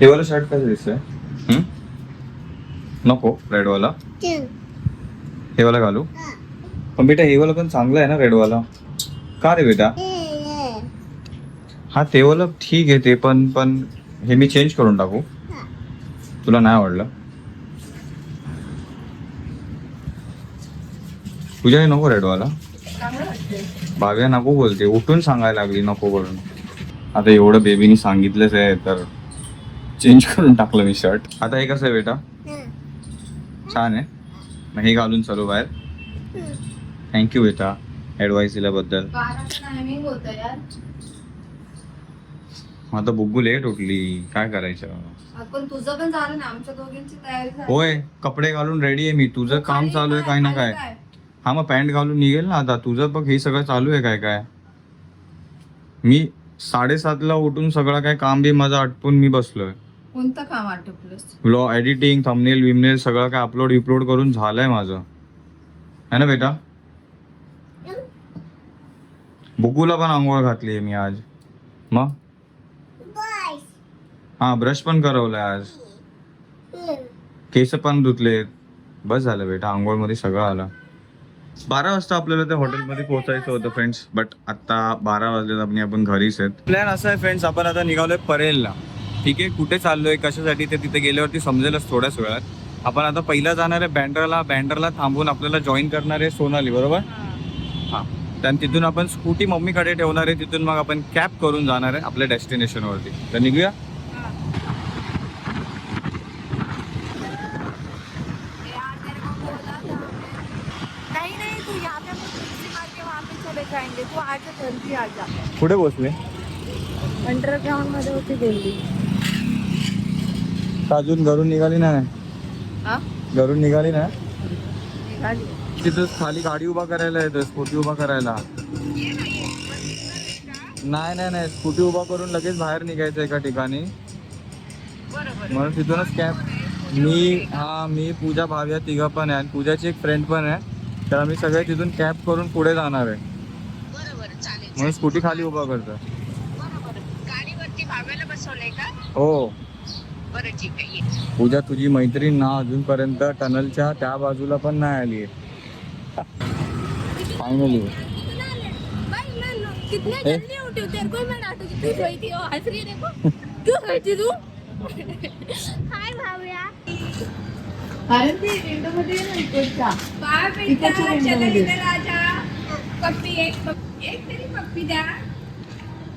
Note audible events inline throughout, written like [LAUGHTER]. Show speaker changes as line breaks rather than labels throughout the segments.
हे वाला शर्ट कसं दिसतंय? नको रेडवाला हे वाला घालू. पण बेटा हे वाला पण चांगला आहे ना रेडवाला का रे बेटा? हा ते वाला ठीक आहे ते पण पण हे मी चेंज करून टाकू. तुला नाही आवडलं. तुझ्या नको रेडवाला भाव्या नको बोलते. उठून सांगायला लागली नको करून आता एवढं बेबीनी सांगितलंच आहे तर चेंज करून टाकलं मी शर्ट आता हे कसं आहे बेटा? छान आहे. मग हे घालून चालू बाहेर. थँक्यू बेटा. ऍडवाइस दिल्याबद्दल. आता बुग्गू लेट उठली. काय करायचं?
पण तुझं पण झालं ना. आमच्या दोघींची तयारी झाली.
होय. कपडे घालून रेडी आहे मी. तुझं काम चालू आहे काय? ना काय? हा मग पॅन्ट घालून निघेल ना आता. तुझं बघ हे सगळं चालू आहे काय काय? मी साडेसातला उठून सगळं काय काम बी माझं आटपून मी बसलोय.
कोणतं काम आटोपलंस
ब्लॉग एडिटिंग थंबनेल विमनेल सगळं काय अपलोड विपलोड करून झालंय माझं. है ना बेटा? बुकूला पण आंघोळ घातली आहे मी आज. मग? हा ब्रश पण करवलाय आज. केस पण धुतलेत बस झालं बेटा आंघोळमध्ये सगळं आलं. बारा वाजता आपल्याला त्या हॉटेलमध्ये पोहोचायचं होतं फ्रेंड्स बट आता बारा वाजले आपण घरीच आहेत. प्लॅन असा आहे फ्रेंड्स आपण आता निघालोय परेलला. ठीक आहे कुठे चाललोय कशासाठी ते तिथे गेल्यावरती समजेलच थोड्याच वेळात. आपण आता पहिला जाणार आहे बँड्राला बँड्राला थांबून आपल्याला जॉईन करणार आहे सोनाली बरोबर? हा. त्यान तिथून आपण स्कूटी मम्मीकडे ठेवणार आहे तिथून मग आपण कॅब करून जाणार आहे आपल्या डेस्टिनेशनवरती तर निघूया? कुठे पोचले
अंडरग्राउंडमध्ये होती दिल्ली.
अजून घरून निघाली नाही.
हा
घरून निघाली ना? तिथं खाली गाडी उभा करायला येतं स्कूटी उभा करायला. नाही नाही नाही स्कूटी उभा करून लगेच बाहेर निघायचं एका ठिकाणी. म्हणून तिथूनच कॅब. मी हा मी पूजा भाव्या तिघं पण आहे आणि पूजाची एक फ्रेंड पण आहे. तर आम्ही सगळे तिथून कॅब करून पुढे जाणार आहे. म्हणून स्कूटी खाली उभा करतो हो.
बरं ठीक आहे. ये.
पूजा तुझी मैत्रीण ना अजूनपर्यंत टनलच्या त्या बाजूला पण नाही आली फायनली
कितने
ए?
जल्दी उठी तेरे को मैं नाटक तू सोई थी और हंस रही है देखो। क्यों सोई थी तू? हाय भावया. अरे ते विंडो मध्ये ये ना इकडच्या. बाय बेटा चला इधर आजा पप्पी एक पप्पी एक तरी पप्पी द्या.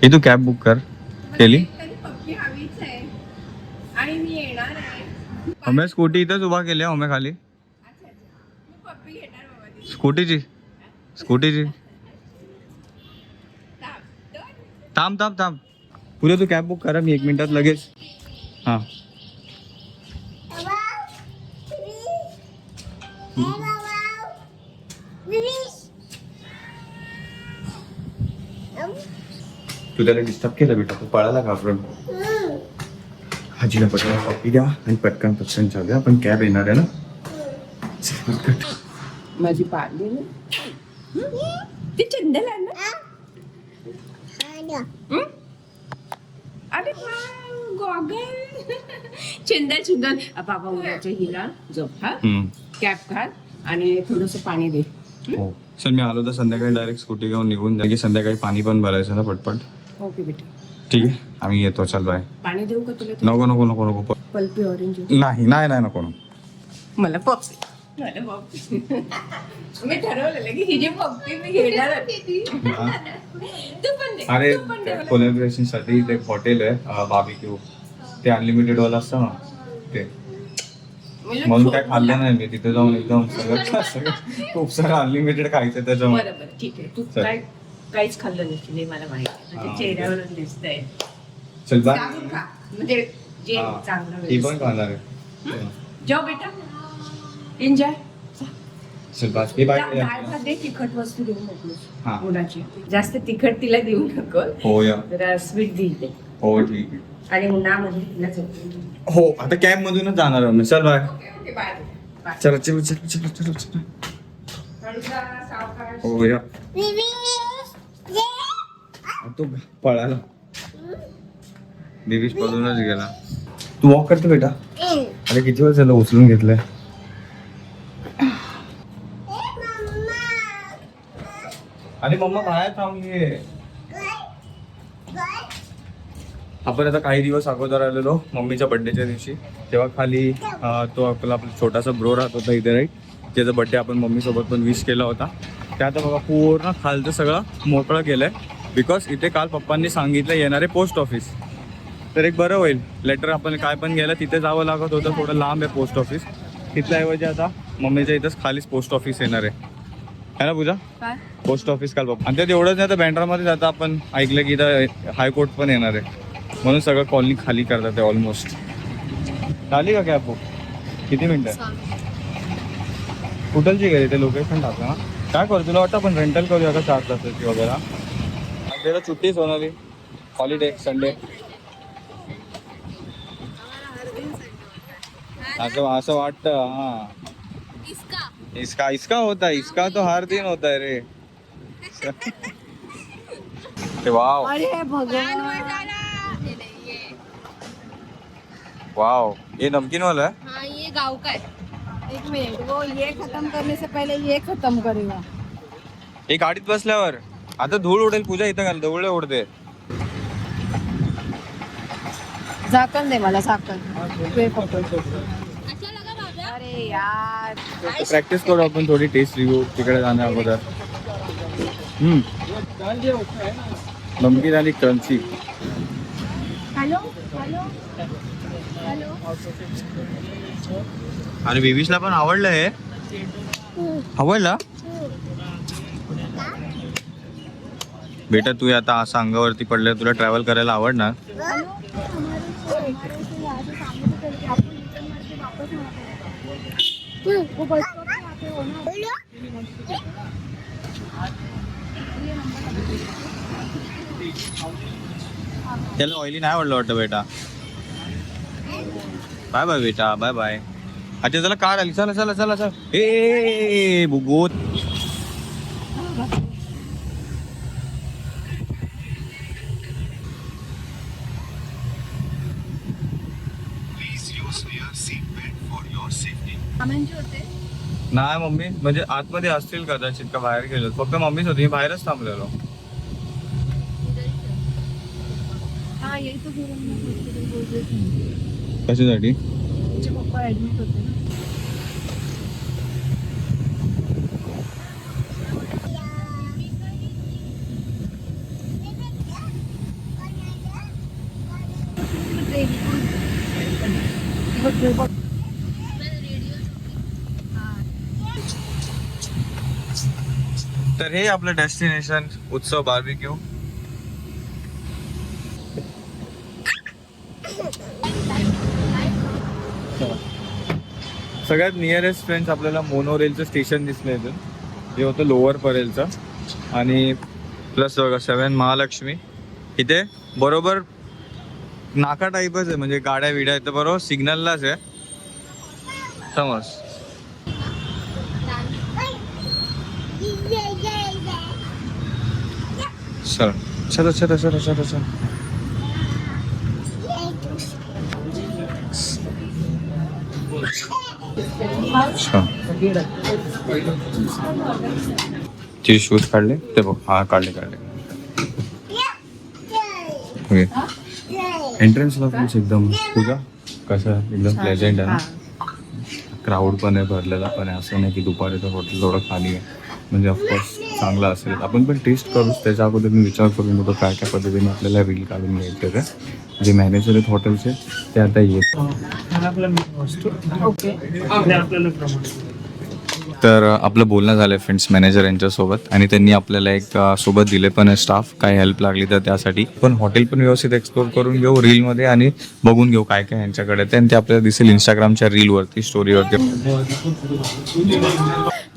हे तू कॅब बुक कर. केली
आहे
स्कूटी इथंच उभा केली आहे खाली।
मी
स्कूटीची स्कूटीची
थांब.
थांब थांब पुढे तू कॅब बुक करा मी एक मिनिटात लगेच हां। तू त्याला डिस्टर्ब केलं बेटा तू पळाला घाबरून हाजीला पटकन कॉपी द्या आणि पटकन पटकन जाऊया आपण कॅब येणार आहे ना.
माझी पाळली ना? ती चंदल ना? हं? अरे गॉगल. चंदल चंदल बाबा उद्याच्या हिला झोप हा. कॅप घाल आणि थोडस पाणी दे.
हो? चल मी आलो तर संध्याकाळी डायरेक्ट स्कूटी घेऊन निघून जाईल. संध्याकाळी पाणी पण भरायचं ना पटपट?
ओके बेटा.
ठीक आहे. आम्ही येतो चल बाय.
पाणी देऊ का तुला
नको नको नको नको.
पल्पी ऑरेंज
नाही नाही नाही नको नको.
मला पप्पी. मला पप्पी. मी ठरवलेलं की ही जी पप्पी मी घेणार तू पण दे
अरे
तू पण दे मला.
कोलॅबरेशनसाठी एक हॉटेल आहे बाबीक्यू ते अनलिमिटेड वाला असतं ना ते.
म्हणजे
म्हणून काय खाल्लं नाही मी तिथे जाऊन एकदम सगळं सगळं खूप सारं अनलिमिटेड खायचं त्याच्यामुळे.
बरं बरं ठीक आहे. तू
चल.
काय काहीच खाल्लं नसतील हे मला माहिती. आहे.
हा,
म्हणजे चेहऱ्यावरून दिसतंय.
चल बाय.
खा म्हणजे जे
हा.
चांगलं
ती पण
व्यवस्थित.
खाणार आहे.
जाऊ बेटा. एन्जॉय
चल बाय. हे बाय.
डाळ भात दे तिखट वस्तू देऊ
हा.
जास्त तिखट तिला देऊ नको.
हो या.
जरा स्वीट देईल ते.
हो ठीक आहे.
आणि उन्हामध्ये तिला झोपून
हो आता कॅब मधूनच जाणार आहोत चल bye.
Okay okay bye. Bye.
चला चल चल चल चल चल.
सावकाश.
हो या. तो पळाला. दिवीश पळूनच गेला. तू वॉक करते बेटा. अरे किती वेळ झालं उचलून घेतलंय? आणि मम्मा बाहेर थांबली आपण आता काही दिवस अगोदर आलेलो मम्मीच्या बर्थडेच्या दिवशी. तेव्हा खाली तो आपला आपला छोटासा ब्रो राहत होता इथे राईट त्याचा बर्थडे आपण मम्मीसोबत पण विश केला होता. ते आता बघा पूर्ण खालचं सगळं मोकळं केलंय. बिकॉज इथे काल पप्पांनी सांगितलं येणारे पोस्ट ऑफिस तर एक बरं होईल. लेटर आपण काय पण गेलं तिथे जावं लागत होतं. थोडं लांब आहे पोस्ट ऑफिस तिथल्या ऐवजी आता मम्मीच्या इथंच खालीच पोस्ट ऑफिस येणार आहे. है ना पूजा? पोस्ट ऑफिस काल पप्पा. आणि त्यात एवढंच नाही तर बँड्रामध्ये जाता आपण. ऐकलं की इथं हायकोर्ट पण येणार आहे. म्हणून सगळं कॉलनी खाली करतात ते ऑलमोस्ट झाली का कॅब बुक किती मिनिटं? कुठलची गेली ते लोकेशन टाकलं ना. काय करू? तुला वाटतं आपण रेंटल करूया का चार तासाची वगैरे? आणि त्याला सुट्टी सोनाली हॉलिडे संडे असं असं वाटतं हा।
इसका।
इसका इसका होता है इसका तो हर दिन होता है रे। [LAUGHS] ते वाव
अरे भगवान।
वाव ये नमकीन वाला है?
हाँ ये गाँव का है। एक मिनट वो ये खत्म करने से पहले ये खत्म करेगा।
हे गाडीत बसल्यावर आता धूळ उडेल पूजा इथं घाल धूळ उडते.
झाकण दे मला झाकण. अरे यार.
प्रॅक्टिस करू आपण थोडी टेस्ट रिव्ह्यू तिकडे जाण्या अगोदर. हम्म. नमकीन आणि क्रंची.
हॅलो? हॅलो? हॅलो?
आणि विविशला पण आवडलं हे. आवडला? बेटा तू आता असं अंगावरती पडलं तुला ट्रॅव्हल करायला आवडणार? त्याला ऑइली नाही आवडलं वाटतं बेटा. बाय बाय बेटा बाय बाय अच्छा चला कार आली. चला चला चला चला. ए, ए नाही मम्मी. म्हणजे आतमध्ये असतील कदाचित का बाहेर गेलो फक्त मम्मीच होती. मी बाहेरच थांबलेलो.
हा तो
कशासाठी?
पप्पा
तर हे आपलं डेस्टिनेशन उत्सव बार्बिक्यू सगळ्यात नियरेस्ट फ्रेंड्स आपल्याला मोनोरेलचं स्टेशन दिसलं इथं जे होतं लोअर परेलचं आणि प्लस बघा सेवन महालक्ष्मी. इथे बरोबर नाका टाईपच आहे म्हणजे गाड्या विड्या इथं बरोबर सिग्नललाच आहे. समज. चल. चलो चलो चलो चलो चलो. अच्छा चे शूज काढले ते बघ हा काढले काढले. ओके एंट्रन्सला पण एकदम पूजा. कसं एकदम प्लेझेंट आहे ना? क्राऊड पण आहे भरलेला पण आहे. असं नाही की दुपारी तर हॉटेल थोडं खाली आहे. म्हणजे ऑफकोर्स चांगला असेल. आपण पण टेस्ट करूच. त्याच्या अगोदर मी विचार करून होतो काय काय पद्धतीने आपल्याला रील काढून घ्यायचे ते जे मॅनेजर आहेत हॉटेलचे ते आता येत. तर आपलं बोलणं झालं फ्रेंड्स मॅनेजर यांच्यासोबत. आणि त्यांनी आपल्याला एक सोबत दिले पण स्टाफ काय हेल्प लागली तर त्यासाठी. पण हॉटेल पण व्यवस्थित एक्सप्लोर करून घेऊ रीलमध्ये आणि बघून घेऊ काय काय यांच्याकडे ते आणि ते आपल्याला दिसेल इंस्टाग्रामच्या रीलवरती स्टोरीवरती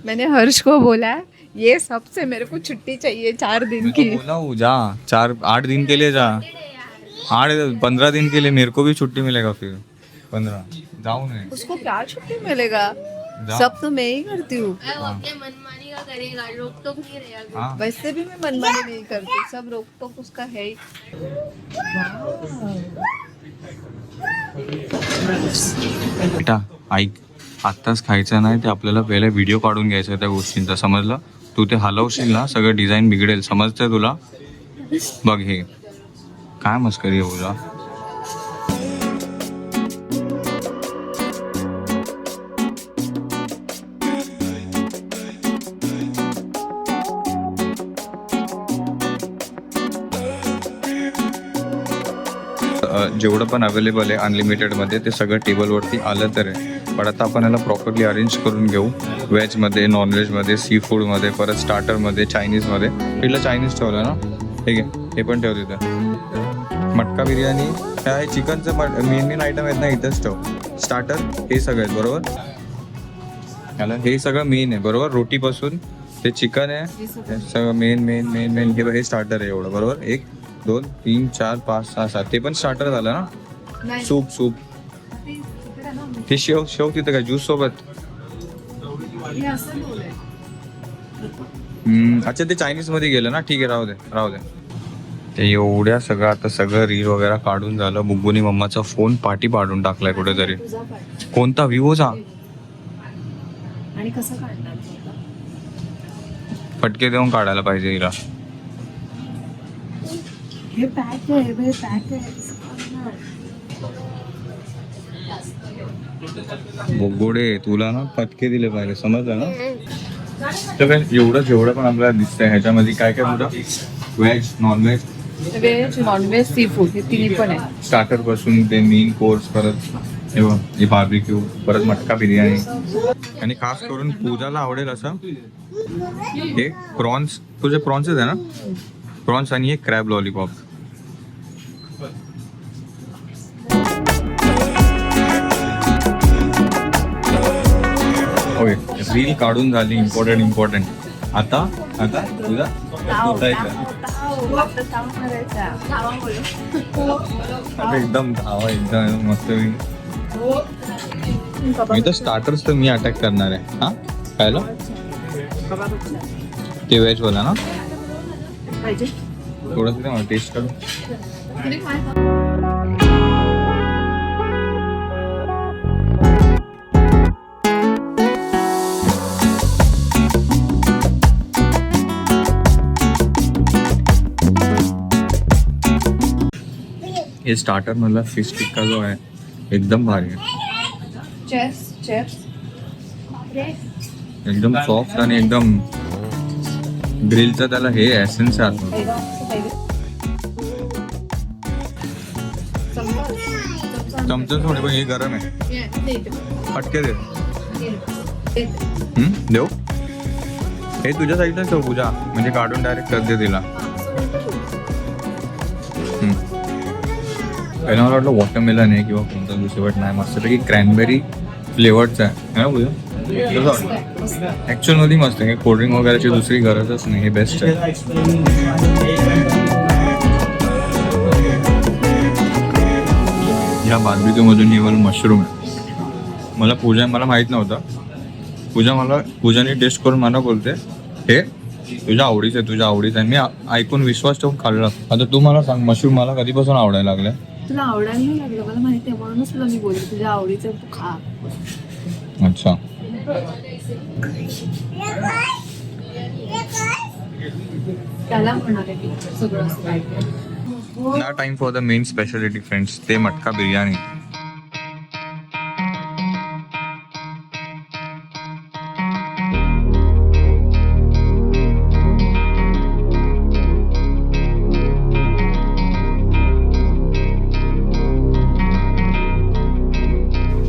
मैंने हर्ष को बोला ये सबसे मेरे को छुट्टी चाहिए चार दिन की.
बोला हूँ, जा चार आठ दिन के लिए जा। आठ पंद्रह दिन के लिए मेरे को भी छुट्टी मिलेगा फिर। पंद्रह जाऊ नहीं
उसको क्या छुट्टी मिलेगा? सब तो मैं ही करती हूँ।
मनमानी का करेगा रोक टोक नहीं रहेगा
हाँ।
वैसे भी मैं मनमानी नहीं करती सब रोक टोक उसका है ही।
बेटा ऐक आत्ताच खायचं नाही ते आपल्याला पहिला व्हिडिओ काढून घ्यायचा आहे त्या गोष्टींचा. समजलं? तू ते हलवशील ना सगळं डिझाईन बिघडेल. समजतंय तुला? बघ हे. काय मस्करी आहे तुला जेवढं पण अवेलेबल आहे अनलिमिटेडमध्ये ते सगळं टेबलवरती आलं तर आहे. पण आता आपण याला प्रॉपरली अरेंज करून घेऊ. व्हेजमध्ये नॉनव्हेजमध्ये सी फूडमध्ये परत स्टार्टरमध्ये चायनीजमध्ये पहिलं चायनीज ठेवलं ना? ठीक आहे. हे पण ठेव तिथं. मटका बिर्याणी काय चिकनचं मेन मेन आयटम आहेत ना इथंच ठेव. स्टार्टर हे सगळं आहेत बरोबर? याला हे सगळं मेन आहे बरोबर? रोटीपासून ते चिकन आहे. सगळं. मेन मेन मेन मेन हे हे स्टार्टर आहे एवढं बरोबर? एक दोन तीन चार पाच सहा सात. ते पण स्टार्टर झालं ना? Soup soup.
ते
शेव शेव तिथं काय ज्यूस सोबत? अच्छा ते चायनीजमध्ये गेलं ना? ठीक आहे राहू दे राहू दे. ते एवढ्या सगळं आता सगळं रील वगैरे काढून झालं. बुग्गुनी मम्माचा फोन पाठी पाडून टाकलाय कुठेतरी. कोणता? विवोचा? फटके देऊन काढायला पाहिजे हिला.
हे पॅक आहे हे पॅक आहे?
बोगोडे तुला ना फटके दिले पाहिजे समजलं ना? तर काय एवढं जेवढं पण आपल्याला दिसतंय ह्याच्यामध्ये काय काय होतं veg nonveg
veg nonveg seafood हे तिन्ही पण आहे.
स्टार्टरपासून ते मेन कोर्स परत हे हे बार्बिक्यू परत मटका बिर्याणी. आणि खास करून पूजाला आवडेल असं हे प्रॉन्स तुझे प्रॉन्सच आहे ना? प्रॉन्स आणि एक क्रॅब लॉलीपॉप ओके रील काढून झाली इम्पॉर्टंट इम्पॉर्टंट आता? आता? तुझा. आता एकदम धावा एकदम मस्त मी तर स्टार्टर्स तर मी अटॅक करणार आहे. हा? पाहिलं? ते व्हेज वाला ना. थोडंसं टेस्ट करू. हे स्टार्टर मधला फिश टिक्का जो आहे एकदम भारी आहे.
चेस चेस
एकदम सॉफ्ट आणि एकदम ग्रिलचा त्याला हे एसेन्स आहे. चमचा थोडे पण हे गरम आहे. फटके दे. हम्म, देऊ? हे तुझ्या साईडलाच ठेव पूजा. म्हणजे काढून डायरेक्ट कर दे तिला. पहिला मला वाटलं वॉटरमेलन आहे किंवा कोणता दुसरं बट नाही. मस्तपैकी क्रॅनबेरी फ्लेवर्डचा आहे. ना पूजा कसं वाटलं ऍक्च्युअलमध्ये मस्त आहे. कोल्ड्रिंक वगैरेची दुसरी गरजच नाही. हे बेस्ट आहे. या बार्बिक्यू मधून हे वाला मशरूम आहे. मला पूजा मला माहीत नव्हतं. पूजा मला पूजाने टेस्ट करून मला बोलते हे तुझ्या आवडीचं आहे तुझ्या आवडीचं आहे. मी ऐकून विश्वास ठेवून खाल्लं. आता तू मला सांग मशरूम मला कधीपासून आवडायला लागलाय?
तुला आवडायला नाही लागलं? मला माहिती आहे म्हणूनच तुला मी बोलले तुझ्या आवडीचं तू खा.
अच्छा.
त्याला म्हणणार आहे मी सगळं असं काय काय.
ना time for the main speciality friends ते matka biryani.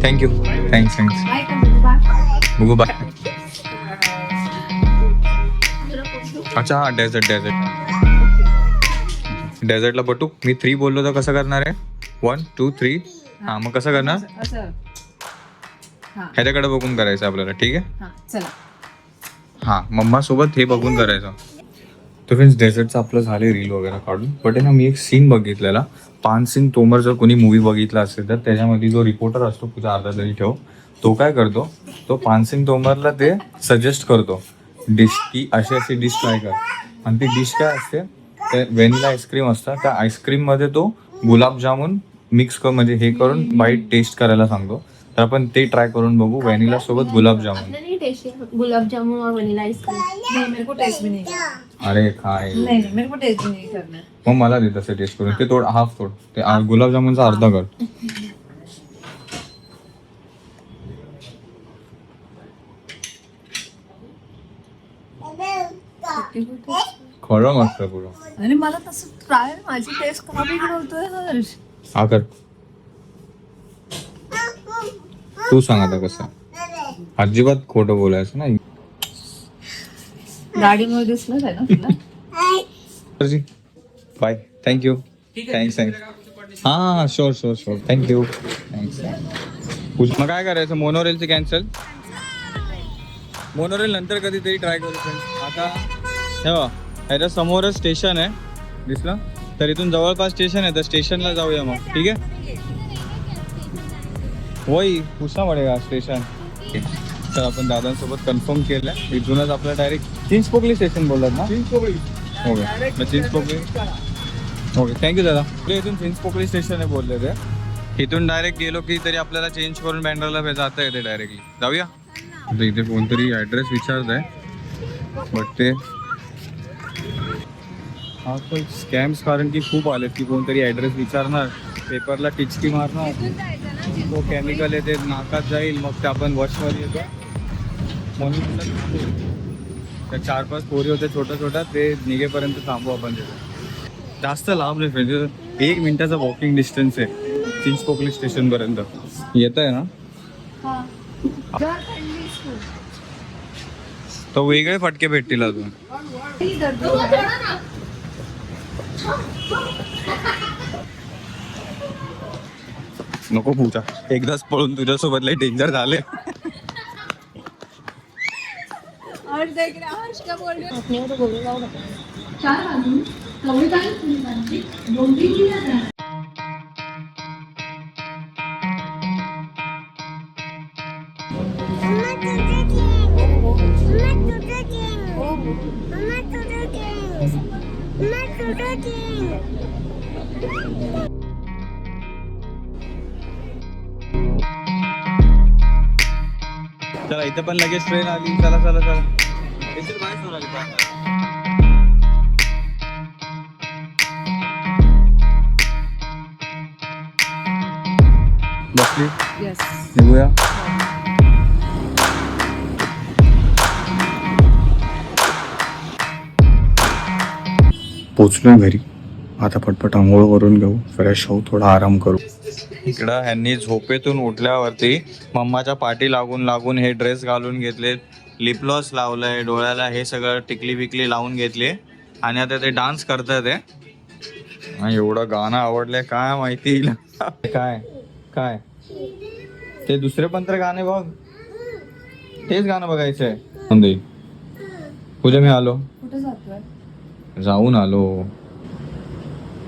Thank you thanks thanks? बघू बाय अच्छा हा डेझर्ट डेझर्ट डेझर्टला बटू मी थ्री बोललो तर कसं करणार आहे? वन टू थ्री हा मग कसं करणार? ह्याच्याकडे बघून करायचं आपल्याला ठीक आहे?
हा चला.
हा मम्मा सोबत हे बघून करायचं. तर फ्रेंड्स डेझर्टचं आपलं झाले रील वगैरे काढून. बट आहे ना मी एक सीन बघितलेला. पानसिंग तोमर जर कोणी मूवी बघितला असेल तर त्याच्यामध्ये जो रिपोर्टर असतो तुझा अर्धा तरी ठेव तो काय करतो? तो पानसिंग तोमरला ते सजेस्ट करतो. डिश की अशी अशी डिश ट्राय कर. आणि ती डिश काय असते? ते व्हॅनिला आईस्क्रीम असतं. त्या आईस्क्रीममध्ये तो गुलाबजामुन मिक्स कर म्हणजे हे करून बाईट टेस्ट करायला सांगतो. तर आपण ते ट्राय करून बघू. व्हॅनिला सोबत गुलाबजामुन.
नहीं टेस्टी गुलाबजामुन और वनीला आइसक्रीम
नहीं मेरे को टेस्ट भी नहीं करना.
अरे काय?
नहीं नहीं मेरे को टेस्ट भी नहीं करना. है
मग मला दे तसं टेस्ट करून. ते थोडं हाफ थोड ते आ- गुलाबजामुनचा अर्धा कर खरं मस्त पुरं
अरे मला तसं ट्राय माझी टेस्ट का बिघडवतोय हर्ष.
हा कर. तू सांग आता कसं अजिबात खोटं बोलायचं नाही.
गाडीमध्ये दिसलं आहे ना तुला?
बाय थँक्यू थँक्स थँक्स हां हां sure sure sure thank you thanks मग काय करायचं? मोनोरेलचं कॅन्सल मोनोरेल नंतर कधीतरी ट्राय करू फ्रेंड्स आता हे ह्याच्या समोरच स्टेशन आहे. दिसलं? तर इथून जवळपास स्टेशन आहे तर स्टेशनला जाऊया मग. ठीक आहे? वही पुसना पडेगा स्टेशन तर आपण दादांसोबत कन्फर्म केलं इथूनच आपलं डायरेक्ट चिंचपोकली स्टेशन बोलतात ना? चिंचपोकली ओके मग चिंचपोकली ओके थँक्यू दादा. आपल्या इथून चिंचपोकली स्टेशन आहे बोलले ते. इथून डायरेक्ट गेलो की तरी आपल्याला चेंज करून बँड्राला जाता येते डायरेक्टली जाऊया? इथे कोणतरी ॲड्रेस विचारत आहे बट ते आजकाल स्कॅम्स कारण की खूप आलेत की कोणतरी ॲड्रेस विचारणार. पेपरला टिचकी मारणार. तो केमिकल येते नाकात जाईल मग ते आपण वशवर येतो. म्हणून. त्या चार पाच पोरी होत्या छोट्या छोट्या ते निघेपर्यंत थांबू आपण तिथे. जास्त लांब नाही फ्रेंड एक मिनिटाचा वॉकिंग डिस्टन्स आहे. चिंचपोकली स्टेशन पर्यंत. येत आहे ना तो वेगळे फटके भेटतील अजून. नको पूजा. एकदाच पळून तुझ्यासोबत लय डेंजर झाले.
और
इथे पण लगेच ट्रेन आली. चला चला चला. बसली? निघूया? पोचलोय घरी. आता पटपट आंघोळ करून घेऊ. फ्रेश होऊ थोडा आराम करू. इकडं ह्यांनी झोपेतून उठल्यावरती मम्माच्या पाठी लागून लागून हे ड्रेस घालून घेतले लिपलॉस लावलंय डोळ्याला हे सगळं टिकली बिकली लावून घेतली आणि आता ते डान्स करतात ते. एवढं गाणं आवडलंय काय माहिती. [LAUGHS] काय? काय? ते दुसरे पण तर गाणे बघ. तेच गाणं बघायचंय. संदेश. पूजा मी आलो. जाऊन आलो.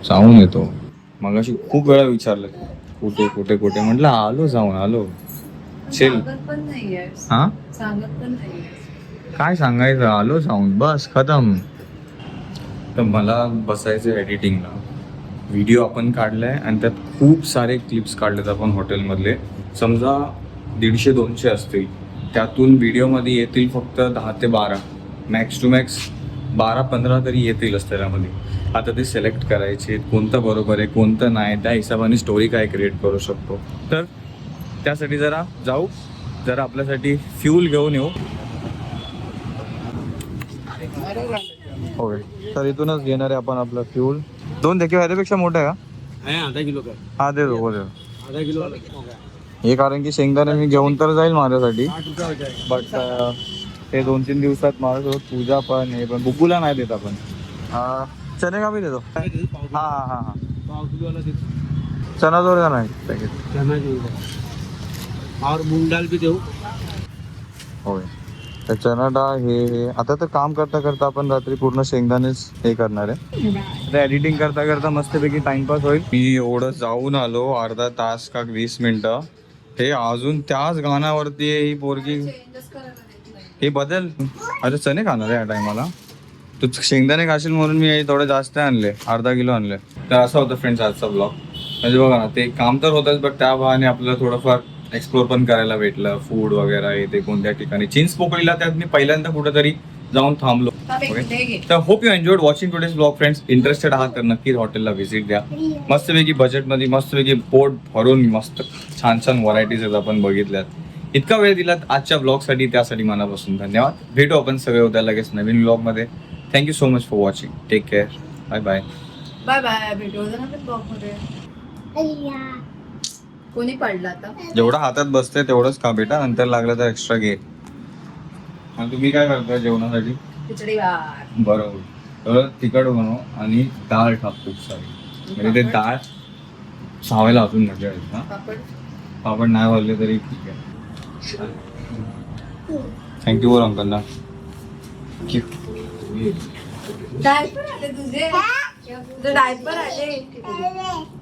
जाऊन येतो. मगाशी खूप वेळा विचारलं. कुठे कुठे कुठे? म्हटलं आलो जाऊन आलो. चिल. हा? काय सांगायचं? आलो जाऊन. बस खतम. तर मला बसायचं एडिटिंगला. व्हिडिओ आपण काढलाय आणि त्यात खूप सारे क्लिप्स काढलेत आपण हॉटेलमधले समजा दीडशे दोनशे असतील. त्यातून व्हिडिओमध्ये येतील फक्त दहा ते बारा. मॅक्स टू मॅक्स बारा पंधरा तरी येतीलच त्याच्यामध्ये आता ते सिलेक्ट करायचे कोणतं बरोबर आहे कोणतं नाही त्या हिशोबाने स्टोरी काय क्रिएट करू शकतो. तर त्यासाठी जरा जाऊ जरा आपल्यासाठी फ्यूल घेऊन येऊ. होय तर इथूनच घेणार आहे आपण आपलं फ्यूल दोन देखील ह्याच्यापेक्षा मोठं आहे का?
है आधा किलो का
हा दे दो हो
आधा किलो.
कारण की शेंगदाणे मी घेऊन तर जाईल माझ्यासाठी.
हो
बट ते दोन तीन दिवसात माझ्यासोबत पूजा पण हे पण बुब्बूला नाही देत आपण. चणे का बी देतो हा हा हा हा.
दे
चना जोर का नाही. पॅकेट
चना है। और मूंग दाल भी दो
होय. तर चना डाळ हे हे आता तर काम करता करता आपण रात्री पूर्ण शेंगदाणेच हे करणार आहे. आता एडिटिंग करता करता मस्तपैकी टाइमपास होईल. मी एवढं जाऊन आलो अर्धा तास का वीस मिनिटं. हे अजून त्याच गाण्यावरती आहे ही पोरगी. हे बदल. अरे चणे खाणार आहे या टायमाला तू शेंगदाणे खाशील म्हणून मी थोडे जास्त आणले अर्धा किलो आणले. तर असा होता फ्रेंड्स आजचा ब्लॉग म्हणजे बघा ना ते काम तर होतच बट त्या बहाने आपल्याला थोडंफार एक्सप्लोर पण करायला भेटलं. फूड वगैरे हे ते कोणत्या ठिकाणी. चिंच पोकळीला त्यात मी पहिल्यांदा कुठेतरी जाऊन थांबलो. तर hope you enjoyed watching today's blog friends interested आहात तर नक्कीच हॉटेलला व्हिजिट द्या. मस्तपैकी बजेटमध्ये मस्तपैकी पोट भरून मस्त छान छान व्हरायटीज आहेत आपण बघितल्यात. इतका वेळ दिलात आजच्या ब्लॉगसाठी त्यासाठी मनापासून धन्यवाद. भेटू आपण सगळे उद्या लगेच नवीन ब्लॉगमध्ये thank you so much for watching take care bye bye
bye bye भेटू ना कोणी पडला आता?
जेवढं हातात बसते तेवढंच खा बेटा. नंतर लागलं तर एक्स्ट्रा घे. आणि तुम्ही काय करताय जेवणासाठी?
खिचडी भात.
बरोबर. तर तिखट बनव आणि डाळ टाक खूप सारी म्हणजे ते डाळ सावायला अजून मजा येईल हा
पापड?
पापड नाही वाजले तरी ठीक आहे. थँक्यू बोल अंकलला
डायपर आले तुझे? तुझे डायपर आले.